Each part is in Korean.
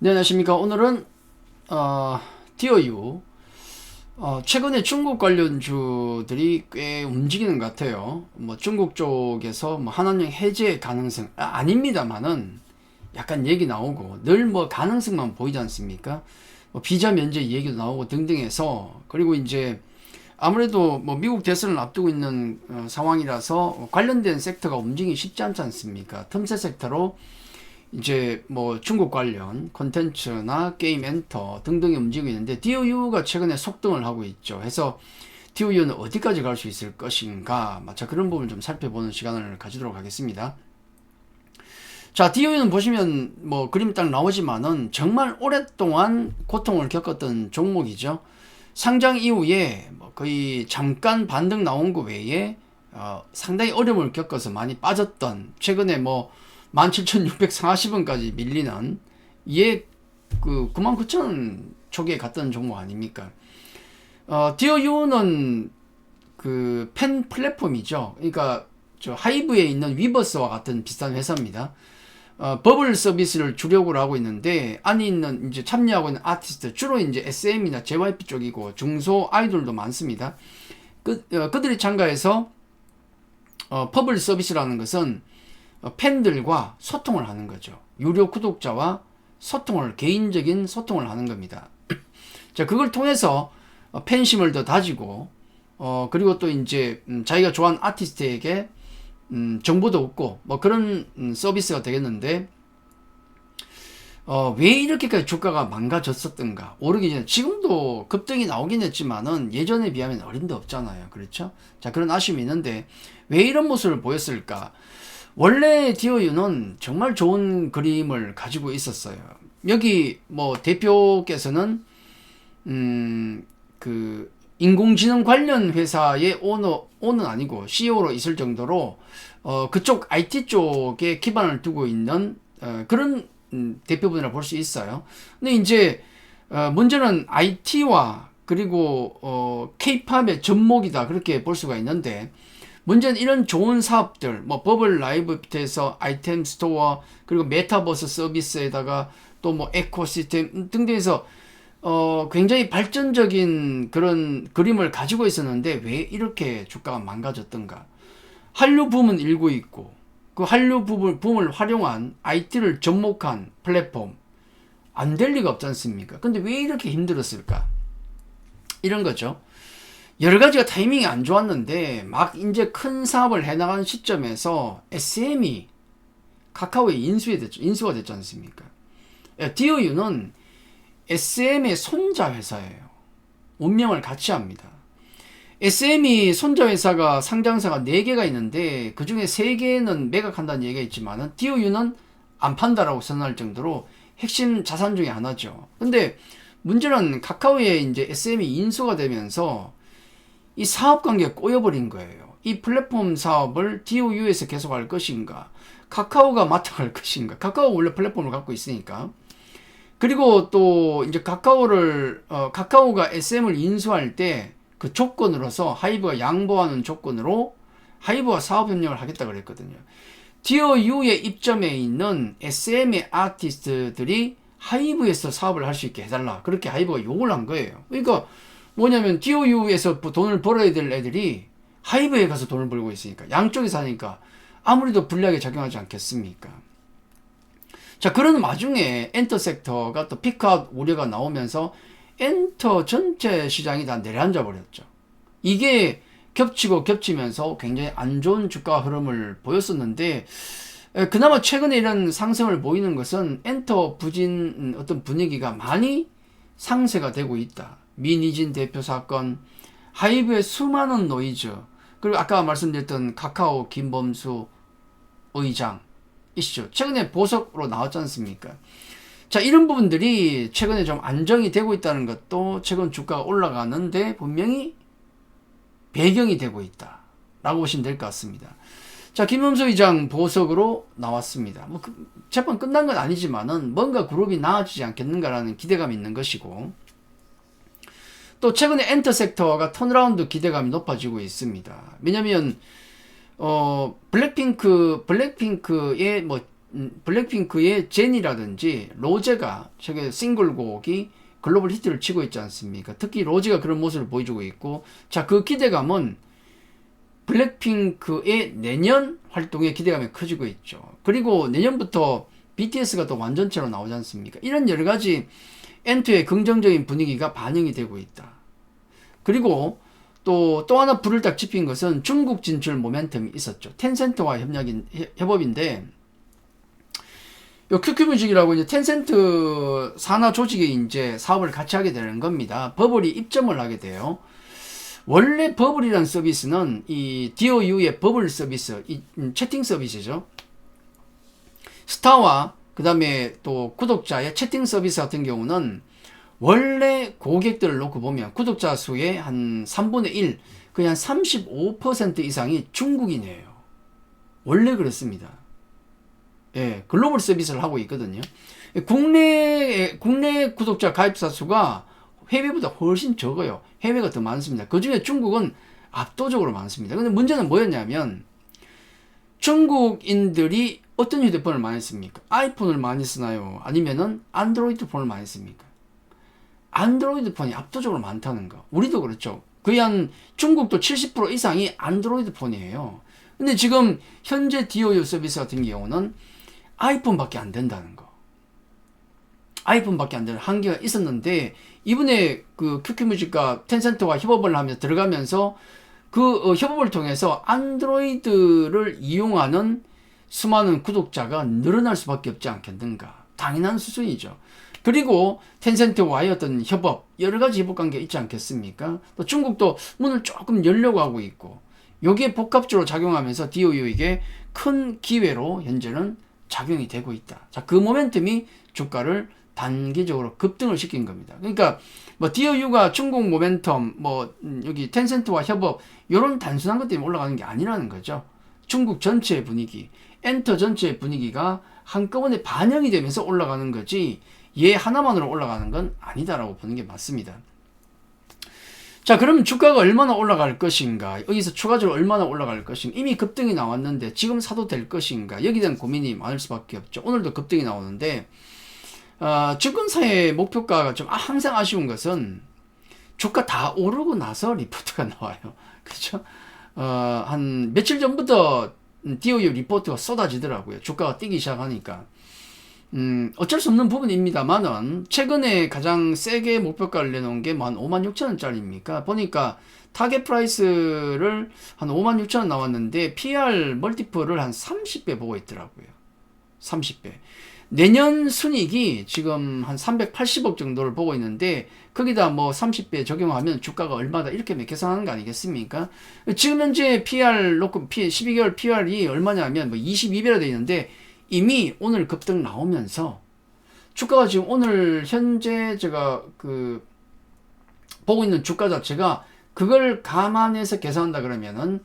네, 안녕하십니까. 오늘은, 어, DOU, 어, 최근에 중국 관련주들이 꽤 움직이는 것 같아요. 뭐 중국 쪽에서 뭐 한한령 해제 가능성, 아, 아닙니다만은 약간 얘기 나오고 늘 뭐 가능성만 보이지 않습니까? 뭐 비자 면제 얘기도 나오고 등등 해서 그리고 이제 아무래도 뭐 미국 대선을 앞두고 있는 어, 상황이라서 관련된 섹터가 움직이기 쉽지 않지 않습니까? 틈새 섹터로 이제 뭐 중국 관련 콘텐츠나 게임 엔터 등등이 움직이고 있는데 DOU가 최근에 속등을 하고 있죠. 해서 DOU는 어디까지 갈 수 있을 것인가? 자, 그런 부분을 좀 살펴보는 시간을 가지도록 하겠습니다. 자, DOU는 보시면 뭐 그림 딱 나오지만은 정말 오랫동안 고통을 겪었던 종목이죠. 상장 이후에 뭐 거의 잠깐 반등 나온 거 외에 어, 상당히 어려움을 겪어서 많이 빠졌던 최근에 뭐 17,640원까지 밀리는 얘그 99,000원 초기에 갔던 종목 아닙니까? 어, DOU는 그펜 플랫폼이죠. 그러니까 저 하이브에 있는 위버스와 같은 비슷한 회사입니다. 어, 버블 서비스를 주력으로 하고 있는데 안에 있는 이제 참여하고 있는 아티스트 주로 이제 SM이나 JYP 쪽이고 중소 아이돌도 많습니다. 그 어, 그들이 참가해서 어, 퍼블 서비스라는 것은 어, 팬들과 소통을 하는 거죠. 유료 구독자와 소통을 개인적인 소통을 하는 겁니다. 자 그걸 통해서 어, 팬심을 더 다지고 어 그리고 또 이제 음, 자기가 좋아하는 아티스트에게 음, 정보도 얻고 뭐 그런 음, 서비스가 되겠는데 어, 왜 이렇게까지 주가가 망가졌었던가 오르기 전에 지금도 급등이 나오긴 했지만은 예전에 비하면 어림도 없잖아요 그렇죠 자 그런 아쉬움이 있는데 왜 이런 모습을 보였을까 원래 디오유는 정말 좋은 그림을 가지고 있었어요 여기 뭐 대표께서는 음 그 인공지능 관련 회사의 오너 오는 아니고 CEO로 있을 정도로 어 그쪽 IT 쪽에 기반을 두고 있는 어 그런 음, 대표분이라 볼 수 있어요. 근데 이제 어 문제는 IT와 그리고 어 K-팝의 접목이다 그렇게 볼 수가 있는데 문제는 이런 좋은 사업들 뭐 버블 라이브부터해서 아이템 스토어 그리고 메타버스 서비스에다가 또 뭐 에코시스템 등등해서 어, 굉장히 발전적인 그런 그림을 가지고 있었는데 왜 이렇게 주가가 망가졌던가? 한류 붐은 일고 있고 그 한류 붐을, 붐을 활용한 IT를 접목한 플랫폼 안 될 리가 없지 않습니까? 근데 왜 이렇게 힘들었을까? 이런 거죠. 여러 가지가 타이밍이 안 좋았는데 막 이제 큰 사업을 해나가는 시점에서 SM이 카카오에 인수가 됐죠. 인수가 됐지 않습니까? DOU는 SM의 손자 회사예요. 운명을 같이 합니다. SM이 손자 회사가 상장사가 4개가 있는데 그 중에 3개는 매각한다는 얘기가 있지만 DOU는 안 판다라고 선언할 정도로 핵심 자산 중에 하나죠. 근데 문제는 카카오에 이제 SM이 인수가 되면서 이 사업 관계가 꼬여버린 거예요. 이 플랫폼 사업을 DOU에서 계속할 것인가, 카카오가 맡아갈 것인가. 카카오 원래 플랫폼을 갖고 있으니까. 그리고 또 이제 카카오를 어, 카카오가 SM을 인수할 때 그 조건으로서 하이브가 양보하는 조건으로 하이브와 사업 협력을 하겠다 그랬거든요. DOU의 입점에 있는 SM의 아티스트들이 하이브에서 사업을 할 수 있게 해달라. 그렇게 하이브가 요구를 한 거예요. 그러니까 뭐냐면 DOU에서 돈을 벌어야 될 애들이 하이브에 가서 돈을 벌고 있으니까 양쪽에서 하니까 아무래도 불리하게 작용하지 않겠습니까? 자, 그런 와중에 엔터 섹터가 또 피크아웃 우려가 나오면서 엔터 전체 시장이 다 내려앉아 버렸죠. 이게 겹치고 겹치면서 굉장히 안 좋은 주가 흐름을 보였었는데 그나마 최근에 이런 상승을 보이는 것은 엔터 부진 어떤 분위기가 많이 상쇄가 되고 있다. 미니진 대표 사건, 하이브의 수많은 노이즈, 그리고 아까 말씀드렸던 카카오 김범수 의장, 이슈. 최근에 보석으로 나왔지 않습니까? 자, 이런 부분들이 최근에 좀 안정이 되고 있다는 것도 최근 주가가 올라가는데 분명히 배경이 되고 있다. 라고 보시면 될 것 같습니다. 자, 김범수 의장 보석으로 나왔습니다. 뭐, 그, 재판 끝난 건 아니지만은 뭔가 그룹이 나아지지 않겠는가라는 기대감이 있는 것이고, 또 최근에 엔터 섹터가 턴라운드 기대감이 높아지고 있습니다. 왜냐면 어, 블랙핑크, 블랙핑크의 뭐, 음, 블랙핑크의 제니라든지 로제가 최근 싱글곡이 글로벌 히트를 치고 있지 않습니까? 특히 로제가 그런 모습을 보여주고 있고 자 그 기대감은 블랙핑크의 내년 활동의 기대감이 커지고 있죠. 그리고 내년부터 BTS가 또 완전체로 나오지 않습니까? 이런 여러 가지 엔트의 긍정적인 분위기가 반영이 되고 있다. 그리고 또, 또 하나 불을 딱 지핀 것은 중국 진출 모멘텀이 있었죠. 텐센트와 협력인, 협업인데, 요 QQ뮤직이라고 이제 텐센트 산하 조직이 이제 사업을 같이 하게 되는 겁니다. 버블이 입점을 하게 돼요. 원래 버블이란 서비스는 이 DOU의 버블 서비스, 이 음, 채팅 서비스죠. 스타와 그 다음에 또 구독자의 채팅 서비스 같은 경우는 원래 고객들을 놓고 보면 구독자 수의 한 3분의 1, 그냥 35% 이상이 중국인이에요. 원래 그렇습니다. 예, 글로벌 서비스를 하고 있거든요. 국내, 국내 구독자 가입자 수가 해외보다 훨씬 적어요. 해외가 더 많습니다. 그 중에 중국은 압도적으로 많습니다. 근데 문제는 뭐였냐면 중국인들이 어떤 휴대폰을 많이 씁니까? 아이폰을 많이 쓰나요? 아니면은 안드로이드 폰을 많이 씁니까? 안드로이드 폰이 압도적으로 많다는 거. 우리도 그렇죠. 거의 한 중국도 70% 이상이 안드로이드 폰이에요. 근데 지금 현재 DOU 서비스 같은 경우는 아이폰밖에 안 된다는 거. 아이폰밖에 안 되는 한계가 있었는데 이번에 그 QQ뮤직과 텐센트와 협업을 하면서 들어가면서 그 어, 협업을 통해서 안드로이드를 이용하는 수많은 구독자가 늘어날 수밖에 없지 않겠는가. 당연한 수준이죠. 그리고 텐센트와의 어떤 협업, 여러 가지 협업 관계가 있지 않겠습니까? 또 중국도 문을 조금 열려고 하고 있고, 여기에 복합적으로 작용하면서 DOU에게 큰 기회로 현재는 작용이 되고 있다. 자, 그 모멘텀이 주가를 단기적으로 급등을 시킨 겁니다. 그러니까 뭐 DOU가 중국 모멘텀, 뭐 음, 여기 텐센트와 협업 이런 단순한 것 때문에 올라가는 게 아니라는 거죠. 중국 전체의 분위기, 엔터 전체의 분위기가 한꺼번에 반영이 되면서 올라가는 거지 얘 하나만으로 올라가는 건 아니다라고 보는 게 맞습니다. 자, 그럼 주가가 얼마나 올라갈 것인가? 여기서 추가적으로 얼마나 올라갈 것인가? 이미 급등이 나왔는데 지금 사도 될 것인가? 여기에 대한 고민이 많을 수밖에 없죠. 오늘도 급등이 나오는데 어, 증권사의 목표가가 좀 항상 아쉬운 것은 주가 다 오르고 나서 리포트가 나와요. 그렇죠? 어, 한 며칠 전부터 DOU 리포트가 쏟아지더라고요. 주가가 뛰기 시작하니까. 음, 어쩔 수 없는 부분입니다만은, 최근에 가장 세게 목표가를 내놓은 게 뭐 한 5만 6천 원짜리입니까? 보니까 타겟 프라이스를 한 5만 6천 원 나왔는데, PR 멀티플을 한 30배 보고 있더라고요. 30배. 내년 순이익이 지금 한 380억 정도를 보고 있는데 거기다 뭐 30배 적용하면 주가가 얼마다 이렇게 계산하는 거 아니겠습니까? 지금 현재 PR 놓고 12개월 PR이 얼마냐면 뭐 22배라 돼 있는데 이미 오늘 급등 나오면서 주가가 지금 오늘 현재 제가 그 보고 있는 주가 자체가 그걸 감안해서 계산한다 그러면은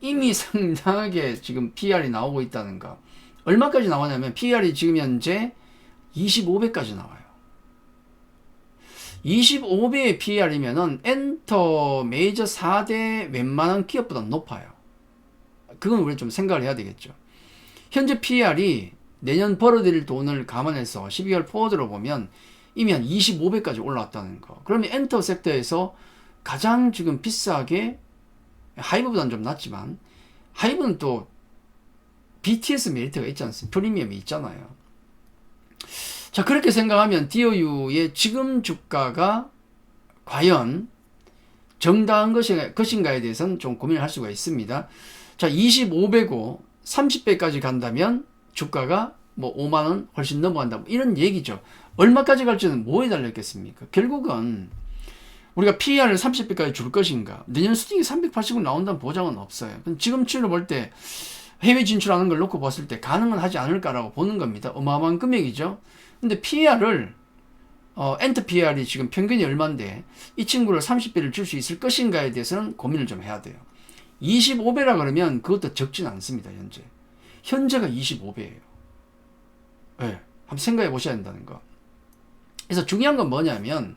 이미 상당하게 지금 PR이 나오고 있다는 거. 얼마까지 나오냐면 PER이 지금 현재 25배까지 나와요. 25배의 PER이면은 엔터 메이저 4대 웬만한 기업보다 높아요. 그건 우리 좀 생각을 해야 되겠죠. 현재 PER이 내년 벌어들일 돈을 감안해서 12월 포워드로 보면 이미 한 25배까지 올라왔다는 거. 그러면 엔터 섹터에서 가장 지금 비싸게 하이브보다는 좀 낮지만 하이브는 또 BTS 메리트가 있지 않습니까? 프리미엄이 있잖아요. 자, 그렇게 생각하면 DOU의 지금 주가가 과연 정당한 것인가에 대해서는 좀 고민을 할 수가 있습니다. 자, 25배고 30배까지 간다면 주가가 뭐 5만원 훨씬 넘어간다. 뭐 이런 얘기죠. 얼마까지 갈지는 뭐에 달렸겠습니까? 결국은 우리가 PER을 30배까지 줄 것인가? 내년 수익이 380은 나온다는 보장은 없어요. 지금 치로 볼 때 해외 진출하는 걸 놓고 봤을 때 가능은 하지 않을까라고 보는 겁니다. 어마어마한 금액이죠. 근데 PR을 어, 엔터 PR이 지금 평균이 얼마인데 이 친구를 30배를 줄 수 있을 것인가에 대해서는 고민을 좀 해야 돼요. 25배라 그러면 그것도 적진 않습니다. 현재. 현재가 25배예요. 네, 예, 한번 생각해 보셔야 된다는 거. 그래서 중요한 건 뭐냐면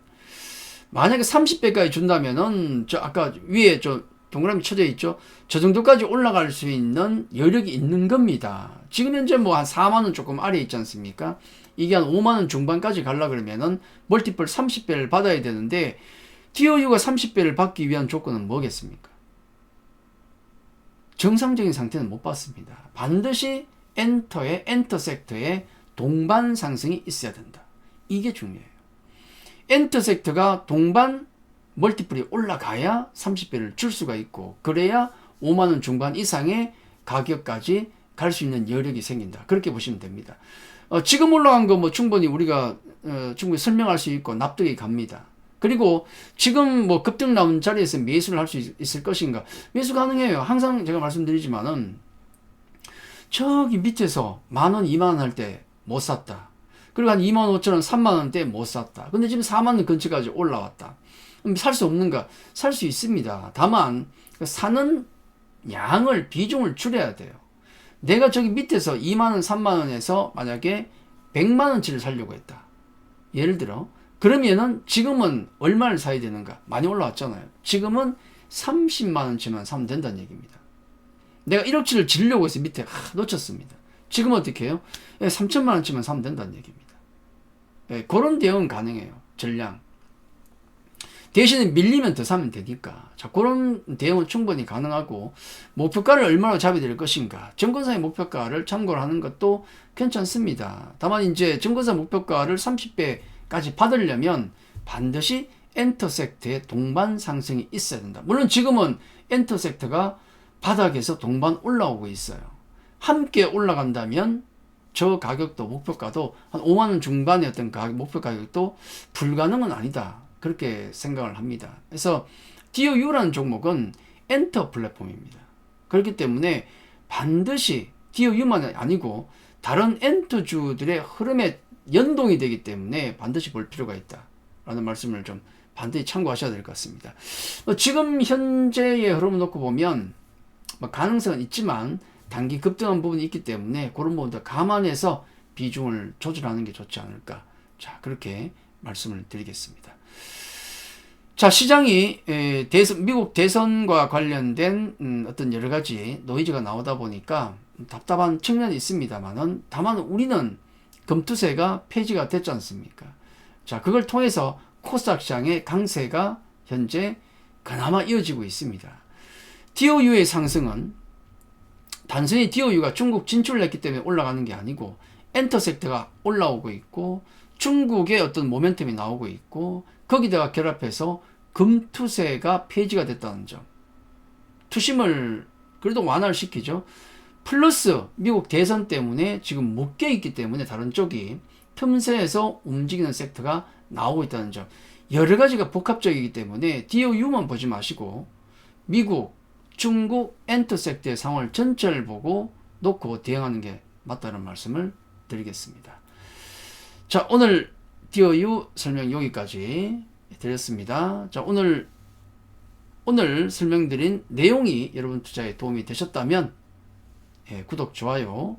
만약에 30배까지 준다면은 저 아까 위에 저 동그라미 쳐져 있죠. 저 정도까지 올라갈 수 있는 여력이 있는 겁니다. 지금 현재 뭐 한 4만 원 조금 아래 있지 않습니까? 이게 한 5만 원 중반까지 갈라 그러면은 멀티플 30배를 받아야 되는데 TOU가 30배를 받기 위한 조건은 뭐겠습니까? 정상적인 상태는 못 받습니다. 반드시 엔터에 엔터 섹터에 동반 상승이 있어야 된다. 이게 중요해요. 엔터 섹터가 동반 멀티플이 올라가야 30배를 줄 수가 있고 그래야 5만 원 중반 이상의 가격까지 갈 수 있는 여력이 생긴다. 그렇게 보시면 됩니다. 어, 지금 올라간 거 뭐 충분히 우리가 어, 충분히 설명할 수 있고 납득이 갑니다. 그리고 지금 뭐 급등 나온 자리에서 매수를 할 수 있을 것인가? 매수 가능해요. 항상 제가 말씀드리지만은 저기 밑에서 만 원, 이만 원 할 때 못 샀다. 그리고 한 2만 5천 원, 3만 원대 못 샀다. 근데 지금 4만 원 근처까지 올라왔다. 살 수 없는가? 살 수 있습니다. 다만 그 사는 양을 비중을 줄여야 돼요. 내가 저기 밑에서 2만 원, 3만 원에서 만약에 100만 원치를 살려고 했다. 예를 들어 그러면은 지금은 얼마를 사야 되는가? 많이 올라왔잖아요. 지금은 30만 원치만 사면 된다는 얘기입니다. 내가 1억치를 지르려고 해서 밑에 하, 놓쳤습니다. 지금 어떻게 해요? 예, 3천만 원치만 사면 된다는 얘기입니다. 예, 그런 대응은 가능해요. 전량. 대신에 밀리면 더 사면 되니까. 자, 그런 대응은 충분히 가능하고, 목표가를 얼마나 잡아야 될 것인가. 정권사의 목표가를 참고를 하는 것도 괜찮습니다. 다만 이제 정권사 목표가를 30배까지 받으려면 반드시 엔터 섹터의 동반 상승이 있어야 된다. 물론 지금은 엔터 섹터가 바닥에서 동반 올라오고 있어요. 함께 올라간다면 저 가격도 목표가도 한 5만 원 중반의 어떤 가격, 목표 가격도 불가능은 아니다. 그렇게 생각을 합니다. 그래서 DOU라는 종목은 엔터 플랫폼입니다. 그렇기 때문에 반드시 DOU만 아니고 다른 엔터주들의 흐름에 연동이 되기 때문에 반드시 볼 필요가 있다. 라는 말씀을 좀 반드시 참고하셔야 될 것 같습니다. 뭐 지금 현재의 흐름을 놓고 보면 뭐 가능성은 있지만 단기 급등한 부분이 있기 때문에 그런 부분도 감안해서 비중을 조절하는 게 좋지 않을까. 자, 그렇게 말씀을 드리겠습니다. 자, 시장이 에, 대선, 미국 대선과 관련된 음, 어떤 여러 가지 노이즈가 나오다 보니까 답답한 측면이 있습니다만은 다만 우리는 금투세가 폐지가 됐지 않습니까? 자, 그걸 통해서 코스닥 시장의 강세가 현재 그나마 이어지고 있습니다. DOU의 상승은 단순히 DOU가 중국 진출을 했기 때문에 올라가는 게 아니고 엔터 섹터가 올라오고 있고 중국의 어떤 모멘텀이 나오고 있고 거기다가 결합해서 금투세가 폐지가 됐다는 점. 투심을 그래도 완화를 시키죠. 플러스 미국 대선 때문에 지금 묶여 있기 때문에 다른 쪽이 틈새에서 움직이는 섹터가 나오고 있다는 점. 여러 가지가 복합적이기 때문에 DOU만 보지 마시고 미국, 중국 엔터 섹터의 상황을 전체를 보고 놓고 대응하는 게 맞다는 말씀을 드리겠습니다. 자, 오늘 DOU 설명 여기까지 드렸습니다. 자, 오늘 오늘 설명드린 내용이 여러분 투자에 도움이 되셨다면 예, 구독, 좋아요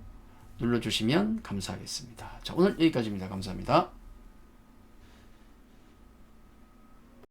눌러주시면 감사하겠습니다. 자, 오늘 여기까지입니다. 감사합니다.